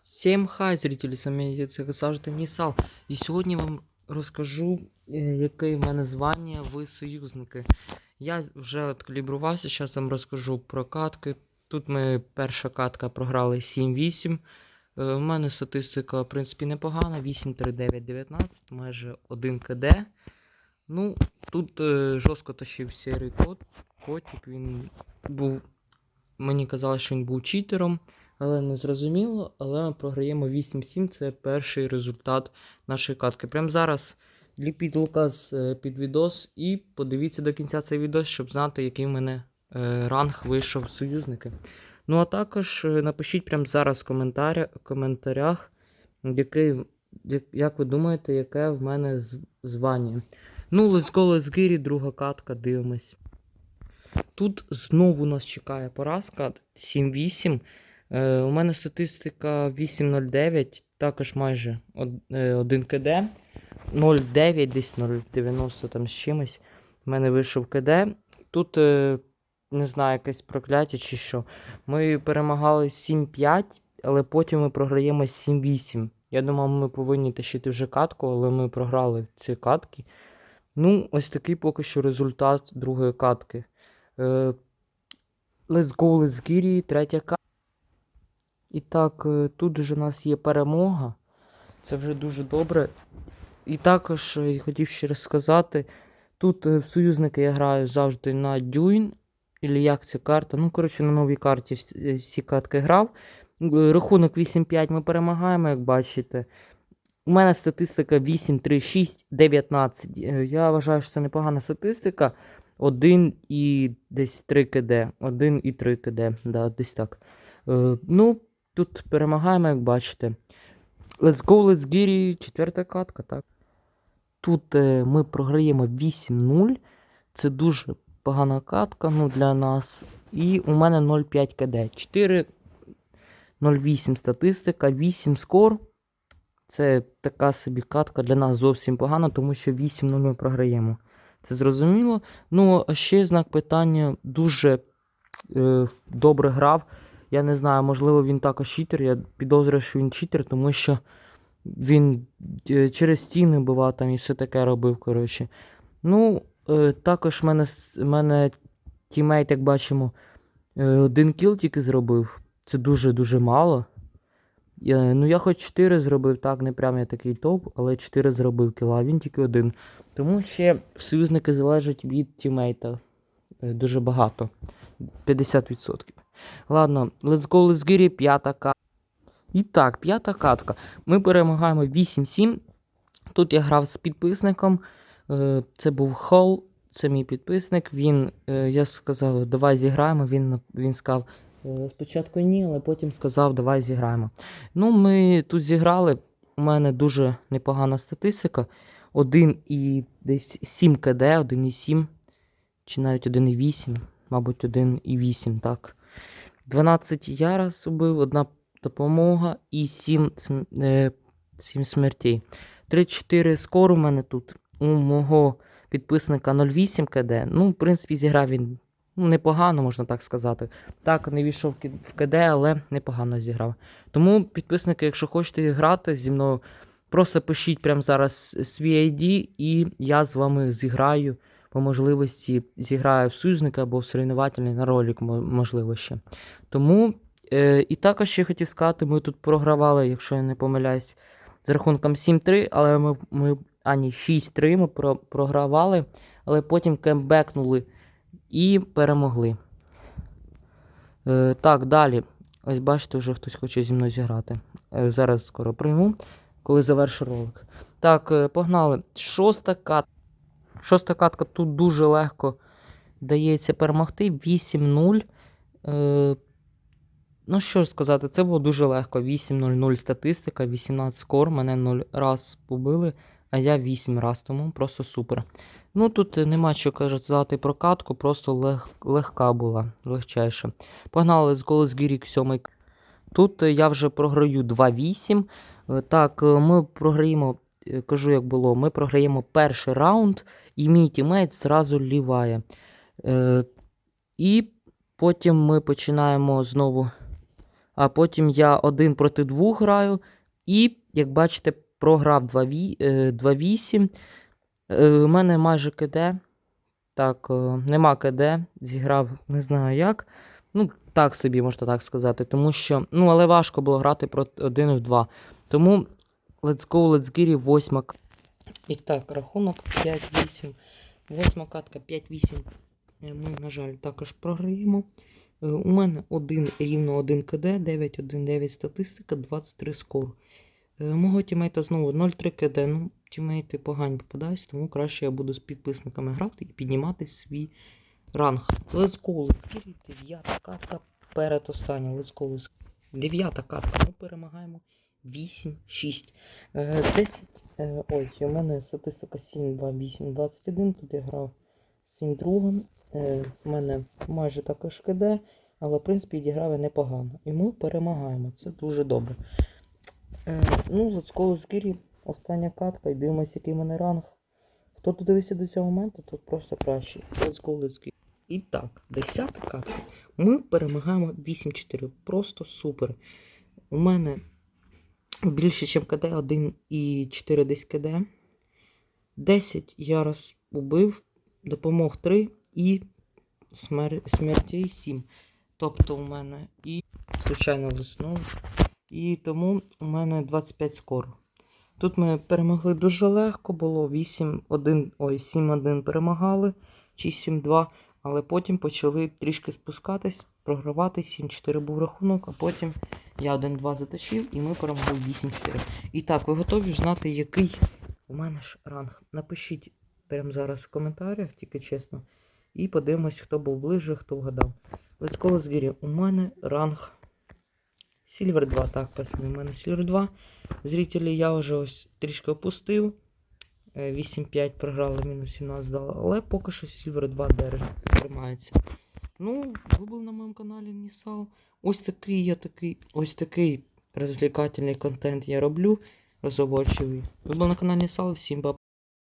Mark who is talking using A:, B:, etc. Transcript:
A: Всім хай, зрителі, самі як завжди Нісал. І сьогодні вам розкажу, е, яке в мене звання ви союзники. Я вже от калібрувався, зараз вам розкажу про катки. Тут ми перша катка програли 7-8. Е, У мене статистика, в принципі, непогана. 8-3-9-19, майже 1 КД. Ну, тут е, жорстко тащив серий кот. Котик, він був. Мені казали, що він був читером. Але не зрозуміло, але ми програємо 8-7, це перший результат нашої катки. Прямо зараз ліпіть лукас е, під відос і подивіться до кінця цей відос, щоб знати, який в мене е, ранг вийшов союзники. Ну а також е, напишіть прямо зараз в коментаря, коментарях, який, як, ви думаєте, яке в мене звання. Ну, let's go, let's get it, друга катка, дивимось. Тут знову нас чекає поразка 7-8. Е, у мене статистика 8.09, також майже 1 КД. 0,9, десь 0,90 там з чимось. У мене вийшов КД. Тут, е, не знаю, якесь прокляття чи що. Ми перемагали 7-5, але потім ми програємо 7-8. Я думав, ми повинні тащити вже катку, але ми програли ці катки. Ну, ось такий поки що результат другої катки. Е, let's go, let's it, третя катка. І так, е, тут вже у нас є перемога. Це вже дуже добре. І також е, хотів ще раз сказати: тут е, в союзники я граю завжди на Дюйн. Ілі як ця карта. Ну, коротше, на новій карті всі, катки грав. Рахунок 8-5 ми перемагаємо, як бачите. У мене статистика 8, 3, 6, 19. Е, Я вважаю, що це непогана статистика. 1 і десь 3 КД. 1 і 3 КД. Да, десь так. Ну, Тут перемагаємо, як бачите. Let's go, let's get it. Четверта катка, так. Тут е, ми програємо 8-0. Це дуже погана катка ну, для нас. І у мене 0,5 КД. 4, 0,8 статистика, 8 скор. Це така собі катка для нас зовсім погана, тому що 8-0 ми програємо. Це зрозуміло. Ну, а ще знак питання дуже е, добре грав. Я не знаю, можливо, він також читер. Я підозрюю, що він читер, тому що він е, через стіни бував там і все таке робив, коротше. Ну, е, також в мене, мене тімейт, як бачимо, е, один кіл тільки зробив. Це дуже-дуже мало. Я, ну, я хоч 4 зробив, так, не прям я такий топ, але 4 зробив кіла, а він тільки один. Тому ще союзники залежать від тімейта дуже багато. 50%. Ладно, let's go, let's get it, п'ята катка. І так, п'ята катка. Ми перемагаємо 8-7. Тут я грав з підписником. Е, Це був Холл, це мій підписник. Він, е, я сказав, давай зіграємо. Він, він сказав, «Е, спочатку ні, але потім сказав, давай зіграємо. Ну, ми тут зіграли. У мене дуже непогана статистика. 1 і десь 7 КД, 1,7, чи навіть 1,8, мабуть, 1,8, так. 12 я раз убив, одна допомога і 7, е, 7 смертей. 3-4 скор у мене тут. У мого підписника 0,8 КД. Ну, в принципі, зіграв він ну, непогано, можна так сказати. Так, не війшов в КД, але непогано зіграв. Тому, підписники, якщо хочете грати зі мною, просто пишіть прямо зараз свій ID, і я з вами зіграю. По можливості зіграю в союзника або в соревновательний на ролик, можливо ще. Тому е, і також ще хотів сказати, ми тут програвали, якщо я не помиляюсь, з рахунком 7-3, але ми, ми а ні, 6-3 ми про, програвали, але потім кембекнули і перемогли. Е, так, далі. Ось бачите, вже хтось хоче зі мною зіграти. Е, зараз скоро прийму, коли завершу ролик. Так, е, погнали. Шоста катка. Шоста катка тут дуже легко дається перемогти. 8-0. Е, ну, що сказати, це було дуже легко. 8-0-0 статистика, 18 скор. Мене 0 раз побили, а я 8 раз, тому просто супер. Ну тут нема що казати про катку, просто лег, легка була, легчайша. Погнали з голос Гірік 7. Тут я вже програю 2-8. Е, Так, е, ми програємо, кажу, як було, ми програємо перший раунд, і мій тімейт зразу ліває. Е, і потім ми починаємо знову а потім я один проти двох граю. І, як бачите, програв 2-ві- е, 2-8. Е, У мене майже КД. Так, е, нема КД. Зіграв не знаю як. Ну, так собі можна так сказати. Тому що. Ну, але важко було грати проти 1 в 2. Тому let's go, let's get it, восьма. к- І так, рахунок 5-8. Восьма катка 5-8. Е, Ми, на жаль, також програємо. Е, У мене один рівно 1 КД, 9-1-9 статистика, 23 скор. Е, Мого тімейта знову 0-3 КД. Ну, тімейти погані попадаються, тому краще я буду з підписниками грати і піднімати свій ранг. Let's go, let's get it. Дев'ята катка перед остання. Let's go, let's Дев'ята катка. Ми перемагаємо 8-6. Е, 10. Е, ой, у мене статистика 7-2-8-21. Тут я грав з своїм другом. Е, у мене майже також КД, але в принципі відіграв непогано. І ми перемагаємо. Це дуже добре. Е, ну, get it. Остання катка і дивимося, який в мене ранг. Хто додивився до цього моменту, то просто краще. Get it. І так, 10 катка. Ми перемагаємо 8-4. Просто супер. У мене більше, ніж КД, 1 і 4 десь КД. 10 я раз убив, допомог 3 і смер... смертей 7. Тобто у мене і, звичайно, веснув. І тому у мене 25 скоро. Тут ми перемогли дуже легко, було 8-1, ой, 7-1 перемагали, чи 7-2, але потім почали трішки спускатись, програвати, 7-4 був рахунок, а потім я 1-2 заточив і ми перемогли 8-4. І так, ви готові знати, який у мене ж ранг? Напишіть прямо зараз в коментарях, тільки чесно. І подивимось, хто був ближе, хто вгадав. Let's go, let's. У мене ранг Silver 2, так, пацани, у мене Silver 2. Зрителі я вже ось трішки опустив. Е, 8-5 програли, мінус 17 дали, але поки що Silver 2 держить, тримається. Ну, ви були на моєму каналі Нісал. Ось такий я такий, ось такий розвлекательний контент я роблю. Розробочивий. Ви були на каналі Нісал, всім баб.